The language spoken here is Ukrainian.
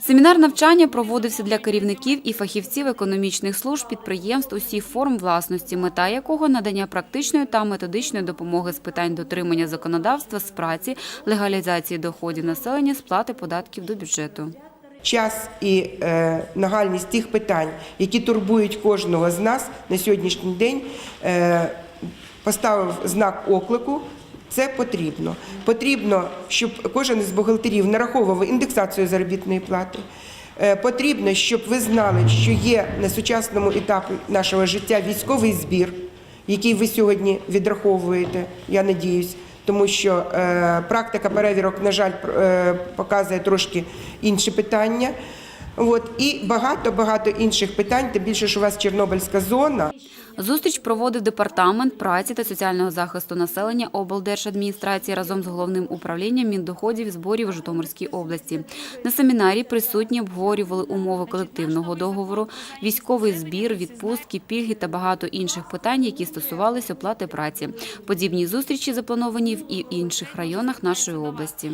Семінар навчання проводився для керівників і фахівців економічних служб підприємств усіх форм власності, мета якого надання практичної та методичної допомоги з питань дотримання законодавства з праці, легалізації доходів населення, сплати податків до бюджету. час і е, нагальність тих питань, які турбують кожного з нас на сьогоднішній день, е, поставив знак оклику. Це потрібно. Потрібно, щоб кожен із бухгалтерів нараховував індексацію заробітної плати. Е, Потрібно, щоб ви знали, що є на сучасному етапі нашого життя військовий збір, який ви сьогодні відраховуєте, я надіюсь, тому що е, практика перевірок, на жаль, е, показує трошки інші питання. От, і багато-багато інших питань, тим більше, що у вас Чорнобильська зона. Зустріч проводив департамент праці та соціального захисту населення облдержадміністрації разом з головним управлінням міндоходів і зборів у Житомирській області. На семінарі присутні обговорювали умови колективного договору, військовий збір, відпустки, пільги та багато інших питань, які стосувалися оплати праці. Подібні зустрічі заплановані в і інших районах нашої області.